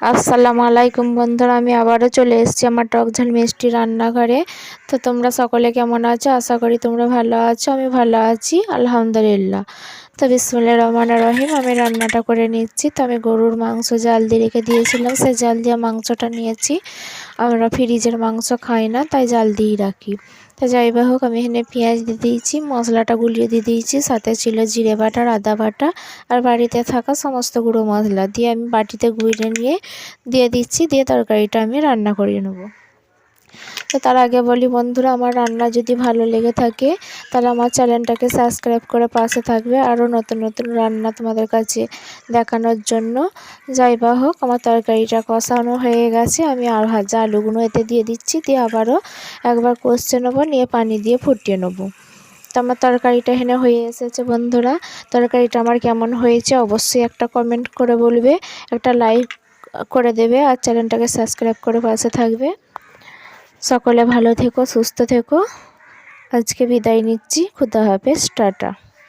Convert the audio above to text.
আসসালামু আলাইকুম বন্ধুরা, আমি আবারও চলে এসেছি আমার টক ঝাল মিষ্টি রান্নাঘরে। তো তোমরা সকলে কেমন আছো? আশা করি তোমরা ভালো আছো, আমি ভালো আছি, আলহামদুলিল্লাহ। তো বিসমুল্লাহ রহমান রহিম, আমি রান্নাটা করে নিচ্ছি। তো আমি গরুর মাংস জাল দিয়ে রেখে দিয়েছিলাম। সেই জাল দিয়ে মাংসটা নিয়েছি। আমরা ফ্রিজের মাংস খাই না, তাই জাল দিয়েই রাখি। তো যাই হোক, আমি এখানে পেঁয়াজ দিয়ে দিয়েছি, মশলাটা গুলিয়ে দিয়ে দিয়েছি। সাথে ছিল জিরে বাটা, আদা বাটা আর বাড়িতে থাকা সমস্ত গুঁড়ো মশলা দিয়ে আমি বাটিতে গুঁড়ে নিয়ে দিয়ে দিচ্ছি। দিয়ে তরকারিটা আমি রান্না করিয়ে নেব। তো তার আগে বলি, বন্ধুরা, আমার রান্না যদি ভালো লেগে থাকে, তাহলে আমার চ্যানেলটাকে সাবস্ক্রাইব করে পাশে থাকবে। আরও নতুন নতুন রান্না তোমাদের কাছে দেখানোর জন্য। যাই বা হোক, আমার তরকারিটা কষানো হয়ে গেছে। আমি আর ভাজা আলুগুলো এতে দিয়ে দিচ্ছি, দিয়ে আবারও একবার কষছে নেব, নিয়ে পানি দিয়ে ফুটিয়ে নেব। তো আমার তরকারিটা এখানে হয়ে এসেছে, বন্ধুরা। তরকারিটা আমার কেমন হয়েছে অবশ্যই একটা কমেন্ট করে বলবে, একটা লাইক করে দেবে, আর চ্যানেলটাকে সাবস্ক্রাইব করে পাশে থাকবে। সকলে ভালো থেকো সুস্থ থেকো। আজকে বিদায় নিচ্ছি। খুদা হাফেজ। টাটা।